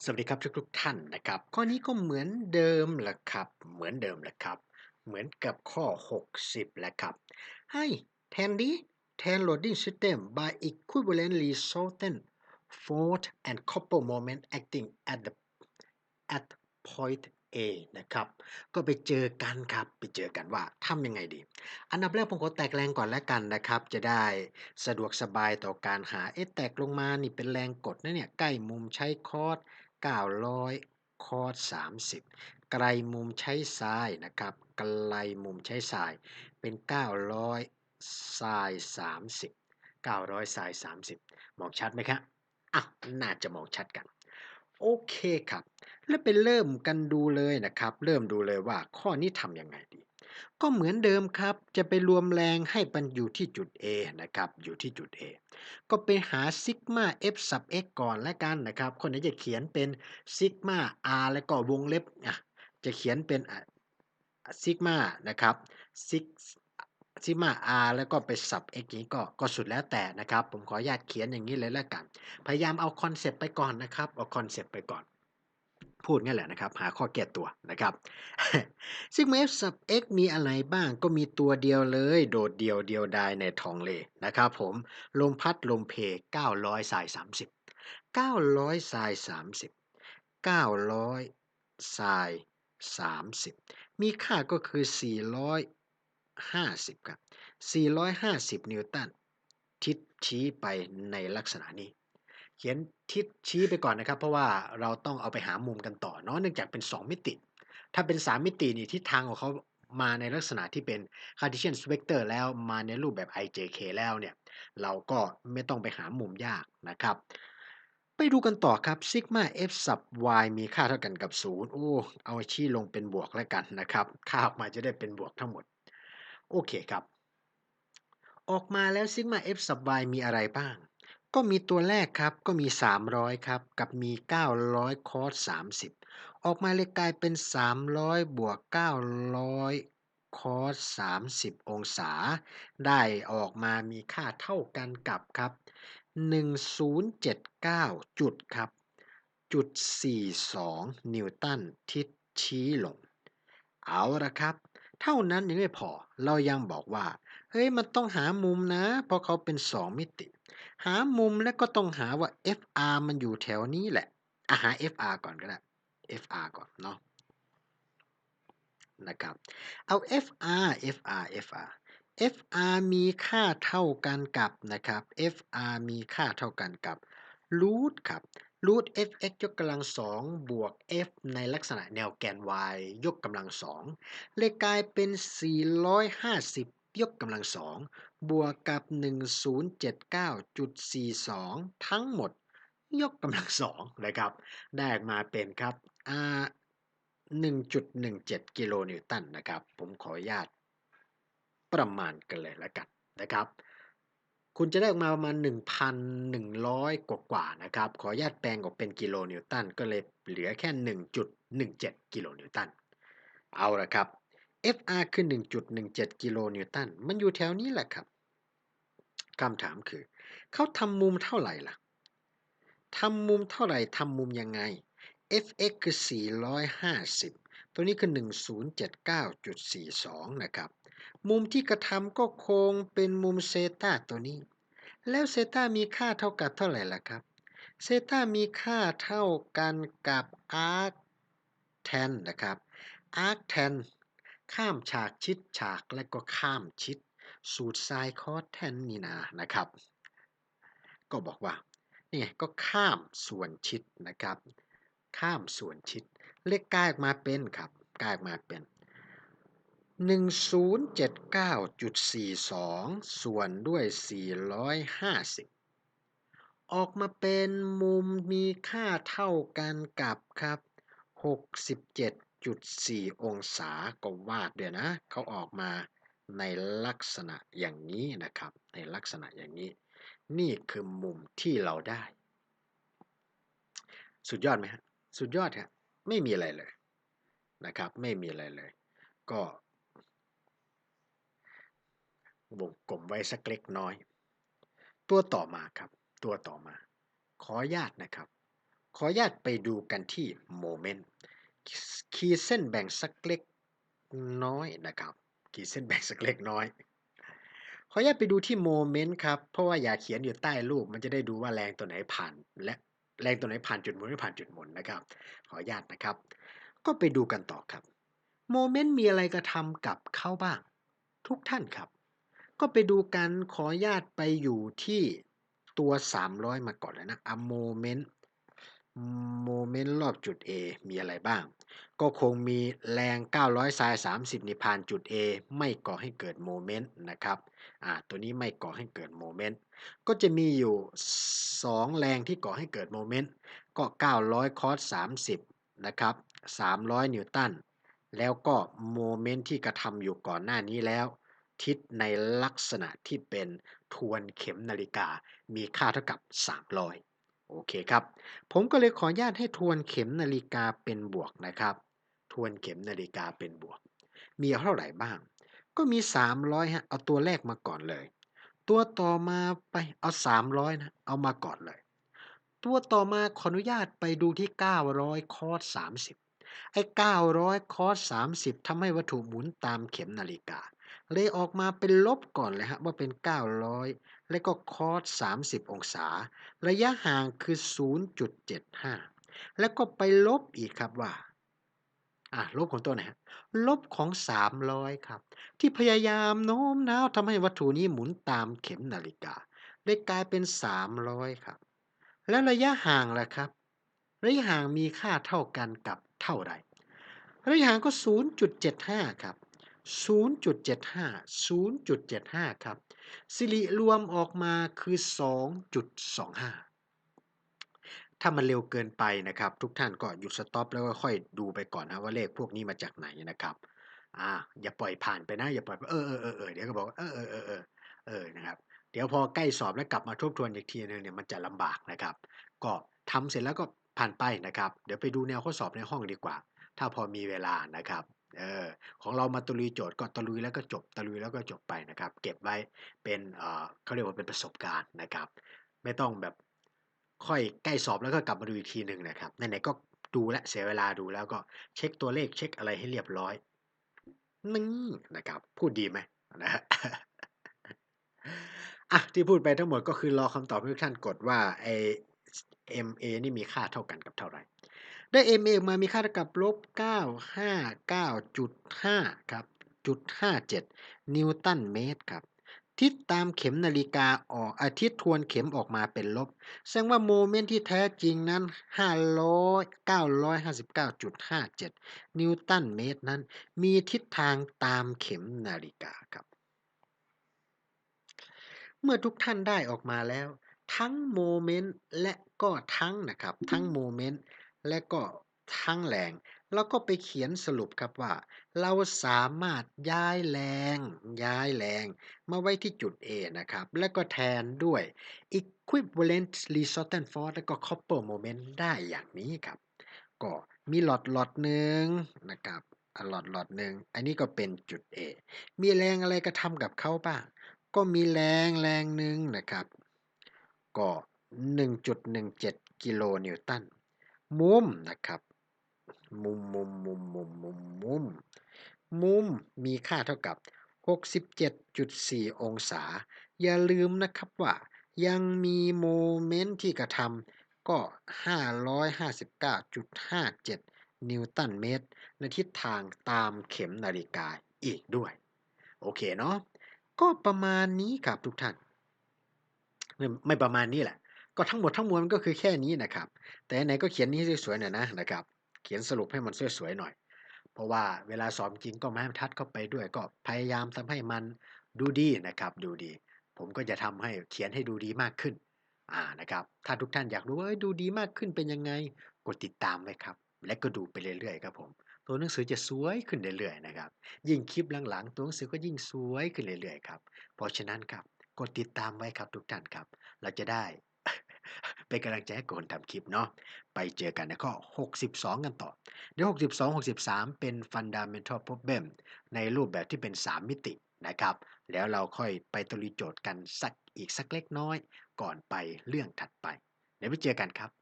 สวัสดีครับทุกๆท่านนะครับ ข้อนี้ก็เหมือนเดิมแหละครับ เหมือนเดิมแหละครับ เหมือนกับข้อ 60แหละครับ ให้แทนดิแทน loading system by equivalently certain fault and couple moment acting at the at point A นะครับ ก็ไปเจอกันครับ ไปเจอกันว่าทำยังไงดี อันดับแรกผมขอแตกแรงก่อนแล้วกันนะครับ จะได้สะดวกสบายต่อการหา เอ๊ะแตกลงมา นี่เป็นแรงกดนะเนี่ย ใกล้มุมใช้คอร์ส 900 คอร์ส30 ไกลมุมใช้ซ้ายนะครับ ไกลมุมใช้ซ้ายเป็น 900ซ้าย30 900ซ้าย30 มองชัดไหมครับอะน่าจะมองชัดกัน โอเคครับ แล้วไปเริ่มกันดูเลยนะครับ เริ่มดูเลยว่าข้อนี้ทำยังไงดี ก็เหมือนเดิมครับ จะไปรวมแรงให้มันอยู่ที่จุด A นะครับ อยู่ที่จุด A ก็ไปหาซิกมา F sub x ก่อนและกันนะครับ คนนี้จะเขียนเป็นซิกมาอาร์แล้วก็วงเล็บอะจะเขียนเป็นซิกมานะครับซิกซิกมา R แล้วก็ไป sub x นี้ก็ก็สุดแล้วแต่นะครับ ผมขออนุญาตเขียนอย่างนี้เลยแล้วกัน พยายามเอาคอนเซปต์ไปก่อนนะครับ เอาคอนเซปต์ไปก่อน พูดงั้นแหละนะครับ หาข้อแก้ตัวนะครับซิกมา f sub x มีอะไรบ้างก็มีตัวเดียวเลย โดดเดียวเดียวดายในทองเลนะครับผมลมพัดลมเพ900สาย30 900สาย30 900สาย30 มีค่าก็คือ 450 ครับ 450 นิวตันทิศชี้ไปในลักษณะนี้ ขียนทิศชี้ไปก่อนนะครับ เพราะว่าเราต้องเอาไปหามุมกันต่อเนาะเนื่องจากเป็น 2 มิติ ถ้าเป็น 3 มิตินี่ทิศทางของเขามาในลักษณะที่เป็น Cartesian vector แล้วมาในรูปแบบ ijk แล้วเนี่ย เราก็ไม่ต้องไปหามุมยากนะครับ ไปดูกันต่อครับซิกมา f sub y มีค่าเท่ากันกับ 0 โอ้ เอาชี้ลงเป็นบวกแล้วกันนะครับ ค่าออกมาจะได้เป็นบวกทั้งหมด โอเคครับ ออกมาแล้วซิกมา f sub y มีอะไรบ้าง ก็มีตัวแรกครับ ก็มี 300 ครับ กับมี 900 คอร์ส 30 ออกมาเลยกลายเป็น 300 บวก 900 คอร์ส 30 องศา ได้ออกมามีค่าเท่ากันกับครับ 1079 จุดครับ จุด 42 นิวตัน ทิศชี้ลง เอาละครับ เท่านั้นยังไม่พอ เรายังบอกว่า เฮ้ย มันต้องหามุมนะ เพราะเขาเป็น 2 มิติ หามุมแล้วก็ต้องหาว่า FR มันอยู่แถวนี้แหละอะหา FR ก่อนก็ได้ FR ก่อนเนาะนะครับเอา FR FR FR FR มีค่าเท่ากันกับนะครับ FR มีค่าเท่ากันกับ root ครับ root fx ยกกำลังสองบวก f ในลักษณะแนวแกน y ยกกำลังสองเลยกลายเป็น 450 ยกกำลังสองบวกกับ 1079.42 ทั้งหมด ยกกำลังสองนะครับ ได้ออกมาเป็นครับ r 1.17 กิโลนิวตันนะครับ ผมขออนุญาตประมาณกันเลยล้วกันนะครับ คุณจะได้ออกมาประมาณ 1,100 กว่ากว่านะครับ ขออนุญาตแปลงออกเป็นกิโลนิวตัน ก็เลยเหลือแค่ 1.17 กิโลนิวตัน เอาละครับ FR คือ 1.17 กิโลนิวตัน มันอยู่แถวนี้แหละครับ คำถามคือ เขาทำมุมเท่าไหร่ล่ะ ทำมุมเท่าไหร่ ทำมุมยังไง fx คือ 450 ตัวนี้คือ 1079.42 นะครับ มุมที่กระทำก็คงเป็นมุมเซตาตัวนี้ แล้วเซตามีค่าเท่ากับเท่าไหร่ล่ะครับ เซตามีค่าเท่ากันกับ arc tan นะครับ arc tan ข้ามฉากชิดฉากและก็ข้ามชิด สูตรไซน์คอสแทนนี่นานะครับ ก็บอกว่านี่ก็ข้ามส่วนชิดนะครับ ข้ามส่วนชิด เลขกลายออกมาเป็นครับกลายออกมาเป็น 1079.42 ส่วนด้วย 450 ออกมาเป็นมุมมีค่าเท่ากันกับครับ 67.4 องศาก็วาดเดี๋ยวนะ เขาออกมาในลักษณะอย่างนี้นะครับ ในลักษณะอย่างนี้ นี่คือมุมที่เราได้ สุดยอดไหมฮะ สุดยอดครับไม่มีอะไรเลยนะครับ ไม่มีอะไรเลย ก็วงกลมไว้สักเล็กน้อย ตัวต่อมาครับ ตัวต่อมา ขอญาตนะครับ ขอญาตไปดูกันที่โมเมนต์ ขีดเส้นแบ่งสักเล็กน้อยนะครับขีดเส้นแบ่งสักเล็กน้อย ขออนุญาตไปดูที่โมเมนต์ครับ เพราะว่าอย่าเขียนอยู่ใต้รูป มันจะได้ดูว่าแรงตัวไหนผ่าน และแรงตัวไหนผ่านจุดหมุนไม่ผ่านจุดหมุนนะครับ ขออนุญาตนะครับ ก็ไปดูกันต่อครับ โมเมนต์มีอะไรกระทำกับเข้าบ้าง ทุกท่านครับ ก็ไปดูกันขออนุญาตไปอยู่ที่ตัว 300 มาก่อนเลยนะอะโมเมนต์ โมเมนต์รอบจุด A มีอะไรบ้าง ก็คงมีแรง 900ไซน์30นี่ผ่านจุด A ไม่ก่อให้เกิดโมเมนต์นะครับอ่าตัวนี้ไม่ก่อให้เกิดโมเมนต์ ก็จะมีอยู่ 2 แรงที่ก่อให้เกิดโมเมนต์ ก็ 900 คอส 30 นะครับ 300 นิวตัน แล้วก็โมเมนต์ที่กระทำอยู่ก่อนหน้านี้แล้ว ทิศในลักษณะที่เป็นทวนเข็มนาฬิกา มีค่าเท่ากับ 300 โอเคครับ ผมก็เลยขออนุญาตให้ทวนเข็มนาฬิกาเป็นบวกนะครับ ทวนเข็มนาฬิกาเป็นบวก มีเท่าไหร่บ้าง ก็มี 300ฮะเอาตัวแรกมาก่อนเลย ตัวต่อมาไปเอา 300นะเอามาก่อนเลย ตัวต่อมาขออนุญาตไปดูที่ 900 คอส30 ไอ้ 900 คอส30ทำให้วัตถุหมุนตามเข็มนาฬิกา เลยออกมาเป็นลบก่อนเลยฮะว่าเป็น 900 แล้วก็คอส30 องศา ระยะห่างคือ 0.75 แล้วก็ไปลบอีกครับว่าอะลบของตัวไหนฮะลบของ 300 ครับ ที่พยายามโน้มน้าวทำให้วัตถุนี้หมุนตามเข็มนาฬิกา ได้กลายเป็น 300 ครับ แล้วระยะห่างล่ะครับ ระยะห่างมีค่าเท่ากันกับเท่าใดระยะห่างก็ 0.75 ครับ 0.75 0.75 ครับ สิริรวมออกมาคือ 2.25 ถ้ามันเร็วเกินไปนะครับ ทุกท่านก็หยุดสต็อปแล้วก็ค่อยดูไปก่อนนะว่าเลขพวกนี้มาจากไหนนะครับ อ่า อย่าปล่อยผ่านไปนะ อย่าปล่อยเออเออเออเออเดี๋ยวก็บอกเออเออเออเออเออนะครับ เดี๋ยวพอใกล้สอบแล้วกลับมาทบทวนอีกทีนึงเนี่ยมันจะลำบากนะครับ ก็ทำเสร็จแล้วก็ผ่านไปนะครับ เดี๋ยวไปดูแนวข้อสอบในห้องดีกว่า ถ้าพอมีเวลานะครับ เออของเรามาตะลุยโจทย์ก็ตะลุยแล้วก็จบตะลุยแล้วก็จบไปนะครับ เก็บไว้เป็นเออเขาเรียกว่าเป็นประสบการณ์นะครับ ไม่ต้องแบบค่อยใกล้สอบแล้วก็กลับมาดูอีกทีหนึ่งนะครับไหนๆก็ดูและเสียเวลาดูแล้วก็เช็คตัวเลขเช็คอะไรให้เรียบร้อยนี่นะครับ พูดดีไหมนะฮะอะที่พูดไปทั้งหมดก็คือรอคำตอบทุกท่านกดว่าไอ MA นี่มีค่าเท่ากันกับเท่าไหร่ ได้ MA ออกมามีค่าเท่ากับลบ 959.5 ครับจุด57 นิวตันเมตรครับทิศตามเข็มนาฬิกาออกอาทิตย์ทวนเข็มออกมาเป็นลบ แสดงว่าโมเมนต์ที่แท้จริงนั้น 500 959.57 นิวตันเมตรนั้น มีทิศทางตามเข็มนาฬิกาครับ เมื่อทุกท่านได้ออกมาแล้ว ทั้งโมเมนต์และก็ทั้งนะครับ ทั้งโมเมนต์ และก็ทั้งแรงแล้วก็ไปเขียนสรุปครับว่า เราสามารถย้ายแรง ย้ายแรง มาไว้ที่จุด A นะครับ แล้วก็แทนด้วย equivalent resultant force และก็ copper moment ได้อย่างนี้ครับ ก็มีหลอดหลอดหนึ่งนะครับอะหลอดหลอดหนึ่งอันนี้ก็เป็นจุด A มีแรงอะไรกระทำกับเขาบ้าง ก็มีแรงแรงหนึ่งนะครับ ก็ 1.17 กิโลนิวตัน มุมนะครับ มุมมุมมุมมุมมุมมุมมุมมีค่าเท่ากับ 67.4 องศา อย่าลืมนะครับว่ายังมีโมเมนต์ที่กระทำก็ 559.57 นิวตันเมตร ในทิศทางตามเข็มนาฬิกาอีกด้วย โอเคเนาะก็ประมาณนี้ครับทุกท่าน ไม่ประมาณนี้แหละ ก็ทั้งหมดทั้งมวลก็คือแค่นี้นะครับ แต่ไหนก็เขียนนี้สวยๆหน่อยนะนะครับ เขียนสรุปให้มันสวยๆหน่อย เพราะว่าเวลาสอบจริงก็ไม่ทัดเข้าไปด้วย ก็พยายามทำให้มันดูดีนะครับ ดูดี ผมก็จะทำให้เขียนให้ดูดีมากขึ้น อ่านะครับ ถ้าทุกท่านอยากรู้ว่าดูดีมากขึ้นเป็นยังไง กดติดตามไว้ครับ และก็ดูไปเรื่อยๆครับผม ตัวหนังสือจะสวยขึ้นเรื่อยๆนะครับ ยิ่งคลิปหลังๆ ตัวหนังสือก็ยิ่งสวยขึ้นเรื่อยๆครับ เพราะฉะนั้นครับ กดติดตามไว้ครับทุกท่านครับ เราจะได้ เป็นกำลังใจให้คนทำคลิปเนาะไปเจอกันในข้อ 62 กันต่อ เดี๋ยว 62 63 เป็น fundamental problem ในรูปแบบที่เป็น 3 มิตินะครับ แล้วเราค่อยไปตรีโจทย์กันสักอีกสักเล็กน้อย ก่อนไปเรื่องถัดไป เดี๋ยวไปเจอกันครับ